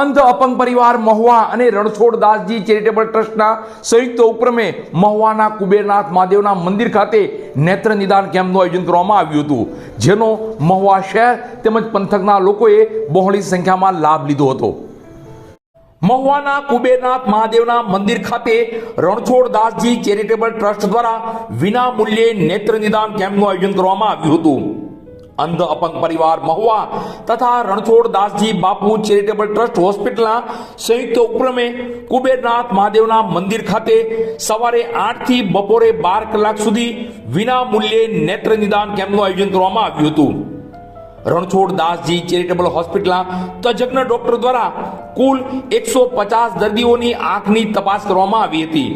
અંધ અપંગ પરિવાર મહુવા અને રણછોડદાસજી ચેરિટેબલ ટ્રસ્ટના સંયુક્ત ઉપક્રમે મહુવાના કુબેરનાથ મહાદેવના મંદિર ખાતે નેત્ર નિદાન કેમ્પનું આયોજન કરવામાં આવ્યું હતું, જેનો મહુવા શહેર તેમજ પંથકના લોકોએ બહોળી સંખ્યામાં લાભ લીધો હતો. મહુવાના કુબેરનાથ મહાદેવના મંદિર ખાતે રણછોડદાસજી ચેરિટેબલ ટ્રસ્ટ દ્વારા વિના મૂલ્યે નેત્ર નિદાન કેમ્પનું આયોજન કરવામાં આવ્યું હતું. અંધ અપંગ પરિવાર મહુવા તથા રણછોડદાસજી બાપુ ચેરિટેબલ ટ્રસ્ટ હોસ્પિટલના સંયુક્ત ઉપક્રમે કુબેરનાથ મહાદેવના મંદિર ખાતે સવારે આઠથી બપોરે બાર કલાક સુધી વિના મૂલ્યે નેત્ર નિદાન કેમ્પનું આયોજન કરવામાં આવ્યું હતું. રણછોડદાસજી ચેરિટેબલ હોસ્પિટલના તજજ્ઞ ડોક્ટર દ્વારા કુલ એકસો પચાસ દર્દીઓની આંખની તપાસ કરવામાં આવી હતી.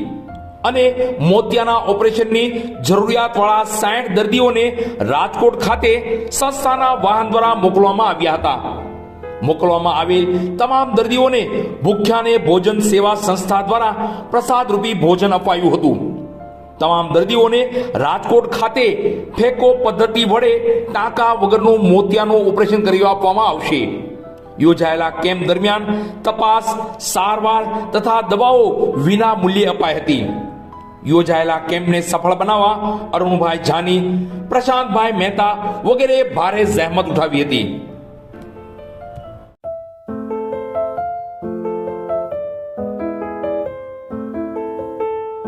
અને મોતિયાના ઓપરેશનની જરૂરિયાતવાળા સાઠ દર્દીઓને રાજકોટ ખાતે સંસ્થાના વાહન દ્વારા મોકલવામાં આવ્યા હતા. મોકલવામાં આવેલ તમામ દર્દીઓને ભૂખ્યાને ભોજન સેવા સંસ્થા દ્વારા પ્રસાદ રૂપી ભોજન અપાયું હતું. તમામ દર્દીઓને રાજકોટ ખાતે ફેકો પદ્ધતિ વડે ટાંકા વગરનું મોતિયાનું ઓપરેશન કરી આપવામાં આવશે. યોજાયેલા કેમ્પ દરમિયાન તપાસ, સારવાર તથા દવાઓ વિના મૂલ્યે અપાઈ હતી. યોજાયેલા કેમ્પને સફળ બનાવવા અરુણભાઈ જાની પ્રશાંતભાઈ મહેતા વગેરે ભારે જહેમત ઉઠાવી હતી.